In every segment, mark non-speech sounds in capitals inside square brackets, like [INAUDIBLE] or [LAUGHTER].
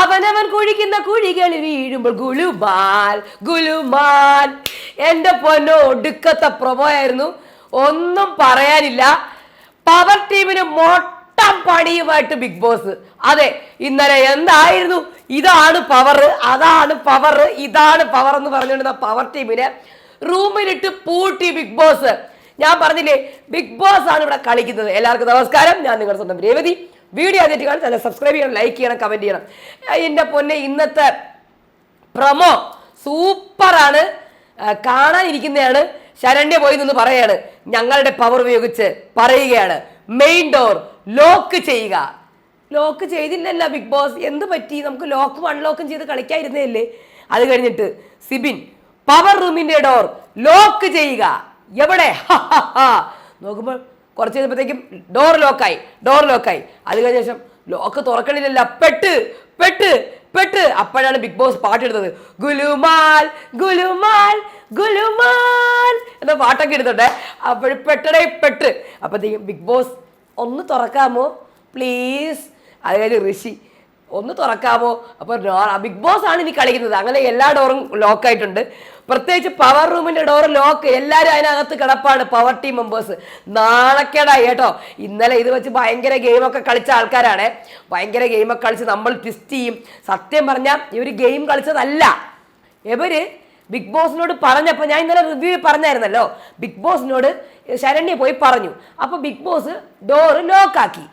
അവനവൻ കുഴിക്കുന്ന കുഴികളിൽ വീഴുമ്പോൾ ഗുലുമാൽ ഗുലുമാൽ എന്റെ പൊന്നോ ഒടുക്കത്തെ പ്രൊമോ ആയിരുന്നു. ഒന്നും പറയാനില്ല. പവർ ടീമിന് മൊട്ടം പണിയുമായിട്ട് ബിഗ് ബോസ്. അതെ ഇന്നലെ എന്തായിരുന്നു? ഇതാണ് പവർ അതാണ് പവർ ഇതാണ് പവർ എന്ന് പറഞ്ഞുകൊണ്ടിരുന്ന പവർ ടീമിനെ റൂമിലിട്ട് പൂട്ടി ബിഗ് ബോസ്. ഞാൻ പറഞ്ഞില്ലേ ബിഗ് ബോസ് ആണ് ഇവിടെ കളിക്കുന്നത്. എല്ലാവർക്കും നമസ്കാരം. ഞാൻ നിങ്ങളുടെ സ്വന്തം രേവതി. വീഡിയോ ആദ്യമായിട്ട് ചാനൽ സബ്സ്ക്രൈബ് ചെയ്യണം ലൈക്ക് ചെയ്യണം കമന്റ് ചെയ്യണം. എന്റെ പൊന്നെ ഇന്നത്തെ പ്രമോ സൂപ്പറാണ്. കാണാനിരിക്കുന്നതാണ് ശരണ്യ പോയി നിന്ന് പറയാണ്. ഞങ്ങളുടെ പവർ ഉപയോഗിച്ച് പറയുകയാണ്. മെയിൻ ഡോർ ലോക്ക് ചെയ്യുക. ലോക്ക് ചെയ്തില്ലല്ല ബിഗ് ബോസ് എന്ത് പറ്റി? നമുക്ക് ലോക്കും അൺലോക്കും ചെയ്ത് കളിക്കാതിരുന്നതല്ലേ? അത് കഴിഞ്ഞിട്ട് സിബിൻ പവർ റൂമിന്റെ ഡോർ ലോക്ക് ചെയ്യുക. എവിടെ? [LAUGHS] നോക്കുമ്പോൾ കുറച്ച് കഴിഞ്ഞപ്പോഴത്തേക്കും ഡോർ ലോക്കായി ഡോർ ലോക്കായി അത് കഴിഞ്ഞ ശേഷം ലോക്ക് തുറക്കണില്ലല്ല പെട്ട് പെട്ട് പെട്ട്. അപ്പോഴാണ് ബിഗ് ബോസ് പാട്ടെടുത്തത് ഗുലുമാൽ ഗുലുമാൽ ഗുലുമാൽ എന്ന പാട്ടൊക്കെ എടുത്തോട്ടെ അപ്പോഴും പെട്ടടേ പെട്ട്. അപ്പോഴത്തേക്കും ബിഗ് ബോസ് ഒന്ന് തുറക്കാമോ? പ്ലീസ് അത് കഴിഞ്ഞ് ഋഷി ഒന്ന് തുറക്കാമോ അപ്പോൾ ബിഗ് ബോസ് ആണ് ഇനി കളിക്കുന്നത്. അങ്ങനെ എല്ലാ ഡോറും ലോക്ക് ആയിട്ടുണ്ട്. പ്രത്യേകിച്ച് പവർ റൂമിന്റെ ഡോർ ലോക്ക് എല്ലാവരും അതിനകത്ത് കിടപ്പാണ് പവർ ടീം മെമ്പേഴ്സ് നാണക്കേടായി കേട്ടോ. ഇന്നലെ ഇത് വെച്ച് ഭയങ്കര ഗെയിമൊക്കെ കളിച്ച ആൾക്കാരാണ്. ഭയങ്കര ഗെയിമൊക്കെ കളിച്ച് നമ്മൾ ട്വിസ്റ്റ് ചെയ്യും. സത്യം പറഞ്ഞാൽ ഇവർ ഗെയിം കളിച്ചതല്ല. ഇവർ ബിഗ് ബോസിനോട് പറഞ്ഞപ്പോൾ ഞാൻ ഇന്നലെ റിവ്യൂ പറഞ്ഞായിരുന്നല്ലോ. ബിഗ് ബോസിനോട് ശരണ്യ പോയി പറഞ്ഞു. അപ്പോൾ ബിഗ് ബോസ് ഡോറ് ലോക്കാക്കി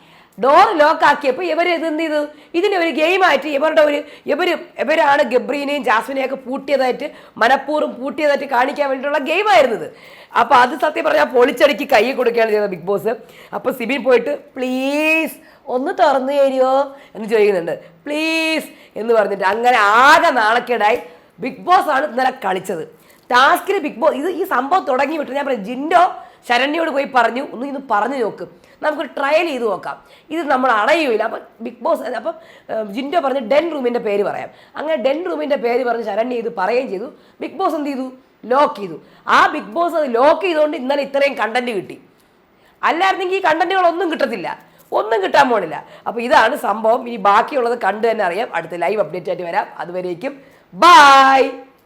ഡോർ ലോക്കാക്കിയപ്പോൾ ഇവർ എന്ത് ചെയ്തു? ഇതിനെ ഒരു ഗെയിമായിട്ട് ഇവരുടെ ഒരു ഇവർ ഇവരാണ് ഗബ്രീനെയും ജാസ്മിനെയും ഒക്കെ പൂട്ടിയതായിട്ട് മനഃപൂർവം പൂട്ടിയതായിട്ട് കാണിക്കാൻ വേണ്ടിയിട്ടുള്ള ഗെയിമായിരുന്നത് അപ്പോൾ അത് സത്യം പറഞ്ഞാൽ പൊളിച്ചടിക്ക് കൈ കൊടുക്കുകയാണ് ചെയ്തത് ബിഗ് ബോസ് അപ്പോൾ സിബിൻ പോയിട്ട് പ്ലീസ് ഒന്ന് തുറന്നു തരുമോ എന്ന് ചോദിക്കുന്നുണ്ട്. പ്ലീസ് എന്ന് പറഞ്ഞിട്ട് അങ്ങനെ ആകെ നാളക്കേടായി ബിഗ് ബോസ് ആണ് ഇന്നലെ കളിച്ചത്. ടാസ്കിൽ ബിഗ് ബോസ് ഇത് ഈ സംഭവം തുടങ്ങി വിട്ടു. ഞാൻ പറഞ്ഞു ജിൻഡോ ശരണ്യോട് പോയി പറഞ്ഞു ഒന്ന് ഇന്ന് പറഞ്ഞു നോക്ക്. നമുക്കൊരു ട്രയൽ ചെയ്ത് നോക്കാം. ഇത് നമ്മൾ അടയൂല അപ്പം ബിഗ് ബോസ് അപ്പം ജിൻഡോ പറഞ്ഞ് ഡെൻ റൂമിന്റെ പേര് പറയാം. അങ്ങനെ ഡെൻ റൂമിന്റെ പേര് പറഞ്ഞ് ശരണ്യ ഇത് പറയുകയും ചെയ്തു. ബിഗ് ബോസ് എന്ത് ചെയ്തു? ലോക്ക് ചെയ്തു. ആ ബിഗ് ബോസ് അത് ലോക്ക് ചെയ്തുകൊണ്ട് ഇന്നലെ ഇത്രയും കണ്ടന്റ് കിട്ടി. അല്ലായിരുന്നെങ്കിൽ ഈ കണ്ടന്റുകളൊന്നും കിട്ടത്തില്ല. ഒന്നും കിട്ടാൻ പോണില്ല. അപ്പോൾ ഇതാണ് സംഭവം. ഇനി ബാക്കിയുള്ളത് കണ്ടു തന്നെ അറിയാം. അടുത്ത ലൈവ് അപ്ഡേറ്റ് ആയിട്ട് വരാം. അതുവരേക്കും ബായ്